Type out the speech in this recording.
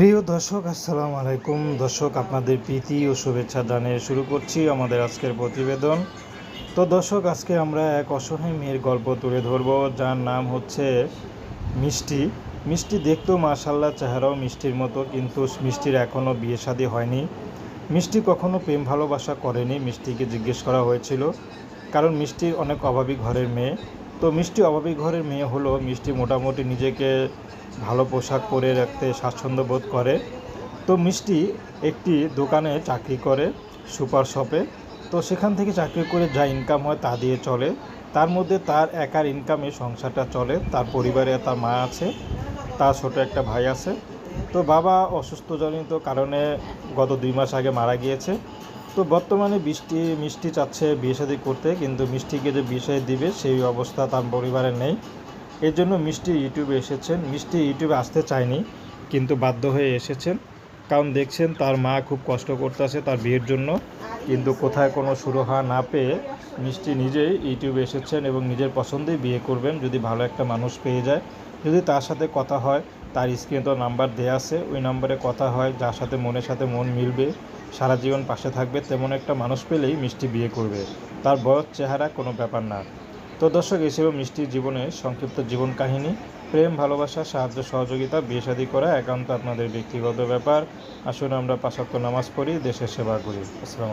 প্রিয় দর্শক, আসসালামু আলাইকুম। দর্শক, আপনাদের প্রীতি ও শুভেচ্ছা জানিয়ে শুরু করছি আমাদের আজকের প্রতিবেদন। তো দর্শক, আজকে আমরা এক অসহায় মেয়ের গল্প তুলে ধরব, যার নাম হচ্ছে মিষ্টি। মিষ্টি দেখতেও মাশাল্লাহ চেহারাও মিষ্টির মতো, কিন্তু মিষ্টির এখনও বিয়ে শাদী হয়নি। মিষ্টি কখনো প্রেম ভালোবাসা করেনি, মিষ্টিকে জিজ্ঞেস করা হয়েছিল। কারণ মিষ্টির অনেক অভাবী ঘরের মেয়ে। তো মিষ্টি অভাবী ঘরের মেয়ে হলো, মিষ্টি মোটামুটি নিজেকে ভালো পোশাক পরে রাখতে স্বাচ্ছন্দ্য বোধ করে। তো মিষ্টি একটি দোকানে চাকরি করে, সুপার শপে। তো সেখান থেকে চাকরি করে যা ইনকাম হয় তা দিয়ে চলে। তার মধ্যে তার একার ইনকামে সংসারটা চলে, তার পরিবারে তার মা আছে, তার ছোট একটা ভাই আছে। তো বাবা অসুস্থজনিত কারণে গত দুই মাস আগে মারা গিয়েছে। তো বর্তমানে বৃষ্টি, মিষ্টি চাচ্ছে বিয়ে শাদী করতে, কিন্তু মিষ্টিকে যে বিয়ে দিবে, সেই অবস্থা তার পরিবারে নেই। এর জন্য মিষ্টি ইউটিউবে এসেছেন। মিষ্টি ইউটিউবে আসতে চায়নি, কিন্তু বাধ্য হয়ে এসেছেন। কারণ দেখছেন তার মা খুব কষ্ট করতেছে তার বিয়ের জন্য। কিন্তু কোথায় কোনো সুরহা না পেয়ে মিষ্টি নিজেই ইউটিউবে এসেছেন এবং নিজের পছন্দেই বিয়ে করবেন। যদি ভালো একটা মানুষ পেয়ে যায়, যদি তার সাথে কথা হয় তার স্ক্রিনে তো নাম্বার দেওয়া আছে, ওই নাম্বারে কথা হয়, যার সাথে মনের সাথে মন মিলবে, সারা জীবন পাশে থাকবে, তেমন একটা মানুষ পেলেই মিষ্টি বিয়ে করবে। তার বয়স, চেহারা কোনো ব্যাপার না। তো দর্শক, এই ছিল মিষ্টির জীবনে সংক্ষিপ্ত জীবন কাহিনী। প্রেম, ভালোবাসা, সাহায্য, সহযোগিতা, বিয়ে শাদী করা একান্ত আপনাদের ব্যক্তিগত ব্যাপার। আসুন আমরা পাশাত্য নামাজ পড়ি, দেশের সেবা করি। আসসালাম